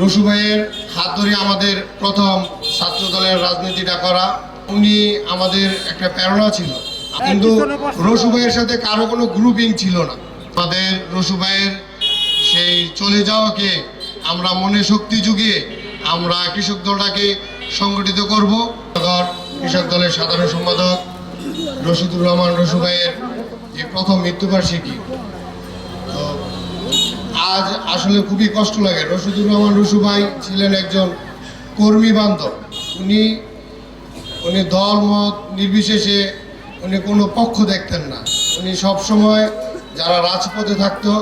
রসু ভাইয়ের হাত ধরে আমাদের প্রথম ছাত্র দলের রাজনীতিটা করা। উনি আমাদের একটা প্রেরণা ছিল। কিন্তু রসু ভাইয়ের সাথে কারও কোনো গ্রুপিং ছিল না। আমাদের রসু ভাইয়ের সেই চলে যাওয়াকে আমরা মনে শক্তি যুগিয়ে আমরা কৃষক দলটাকে সংগঠিত করব। কৃষক দলের সাধারণ সম্পাদক রশিদুর রহমান রসু ভাইয়ের এই প্রথম মৃত্যুবার্ষিকী আজ আসলে খুবই কষ্ট লাগে। রশিদুর রহমান রসু ভাই ছিলেন একজন কর্মী বান্ধব। উনি উনি দল মত নির্বিশেষে উনি কোনো পক্ষ দেখতেন না। উনি সব সময় যারা রাজপথে থাকতো,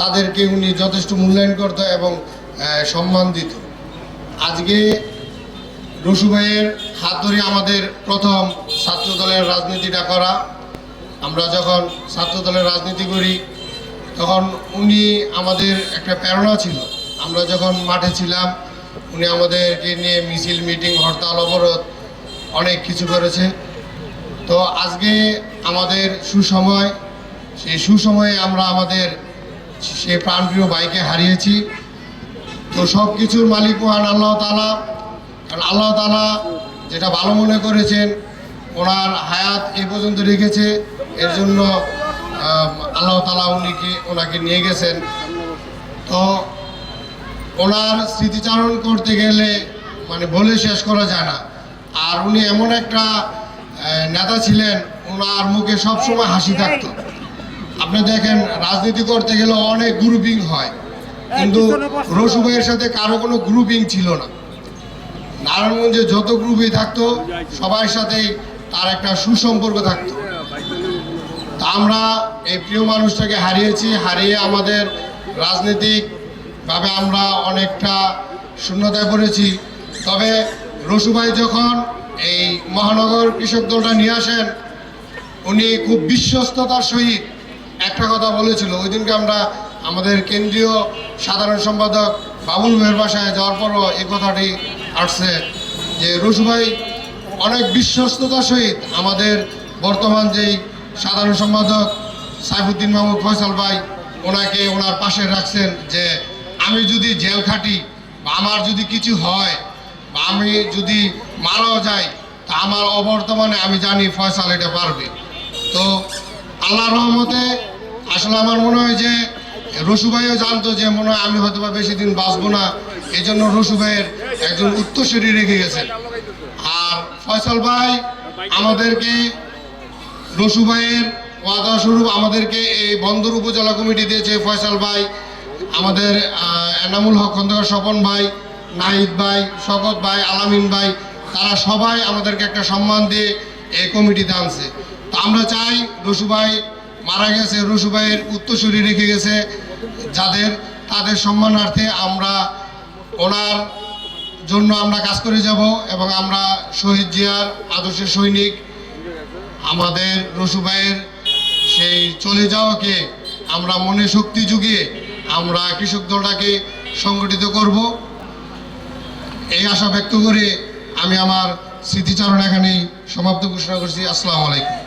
তাদেরকে উনি যথেষ্ট মূল্যায়ন করত এবং সম্মান দিত। আজকে রসু ভাইয়ের হাত ধরে আমাদের প্রথম ছাত্র দলের রাজনীতিটা করা। আমরা যখন ছাত্র দলের রাজনীতি করি তখন উনি আমাদের একটা প্রেরণা ছিল। আমরা যখন মাঠে ছিলাম, উনি আমাদেরকে নিয়ে মিছিল, মিটিং, হরতাল, অবরোধ অনেক কিছু করেছে। তো আজকে আমাদের সুসময়, সেই সুসময়ে আমরা আমাদের সেই প্রাণপ্রিয় বাইকে হারিয়েছি। তো সব কিছুর মালিক মহান আল্লাহ তালা কারণ আল্লাহ তালা যেটা ভালো মনে করেছেন, ওনার হায়াত এই পর্যন্ত রেখেছে। এর জন্য আল্লাহ তালা উনিকে ওনাকে নিয়ে গেছেন। তো ওনার স্মৃতিচারণ করতে গেলে মানে বলে শেষ করা যায় না। আর উনি এমন একটা নেতা ছিলেন ওনার মুখে সবসময় হাসি থাকতো। আপনি দেখেন, রাজনীতি করতে গেলে অনেক গ্রুপিং হয়। কিন্তু রসু ভাইয়ের সাথে কারও কোনো গ্রুপিং ছিল না। নারায়ণগঞ্জে যত গ্রুপই থাকতো সবার সাথেই তার একটা সুসম্পর্ক থাকতো। আমরা এই প্রিয় মানুষটাকে হারিয়েছি, হারিয়ে আমাদের রাজনৈতিকভাবে আমরা অনেকটা শূন্যতায় পড়েছি। তবে রসু ভাই যখন এই মহানগর কৃষক দলটা নিয়ে আসেন, উনি খুব বিশ্বস্ততার সহিত একটা কথা বলেছিল। ওই দিনকে আমরা আমাদের কেন্দ্রীয় সাধারণ সম্পাদক বাবুল ভাইয়ের বাসায় যাওয়ার পরও এই কথাটি আসছে যে রসু ভাই অনেক বিশ্বস্ততার সহিত আমাদের বর্তমান যেই সাধারণ সম্পাদক সাইফুদ্দিন মাহমুদ ফয়সাল ভাই, ওনাকে ওনার পাশে রাখছেন যে আমি যদি জেল খাটি বা আমার যদি কিছু হয় বা আমি যদি মারাও যাই, তা আমার অবর্তমানে আমি জানি ফয়সাল এটা পারবে। তো আল্লাহ রহমতে আসলে আমার মনে হয় যে রসু ভাইও জানতো যে মনে হয় আমি হয়তো বা বেশি দিন বাঁচবো না এই জন্য রসু ভাইয়ের একজন উত্তর উত্তরসূরি রেখে গেছেন। আর ফয়সাল ভাই আমাদেরকে রসু ভাইয়ের ওয়াদা স্বরূপ আমাদেরকে এই বন্দর উপজেলা কমিটি দিয়েছে ফয়সাল ভাই, আমাদের এনামুল হক খন্দকার স্বপন ভাই, নাহিদ ভাই, শকত ভাই, আলামিন ভাই, তারা সবাই আমাদেরকে একটা সম্মান দিয়ে এই কমিটিতে আনছে। তো আমরা চাই রসু ভাই মারা গেছে, রসু ভাইয়ের উত্তরসূরি রেখে গেছে, যাদের, তাদের সম্মানার্থে আমরা ওনার জন্য আমরা কাজ করে যাব এবং আমরা শহীদ জিয়ার আদর্শের সৈনিক আমাদের রসু ভাইয়ের সেই চলে যাওয়াকে আমরা মনে শক্তি যুগিয়ে আমরা কৃষক দলটাকে সংগঠিত করব। এই আশা ব্যক্ত করে আমি আমার স্মৃতিচারণ এখানেই সমাপ্ত ঘোষণা করছি। আসসালামু আলাইকুম।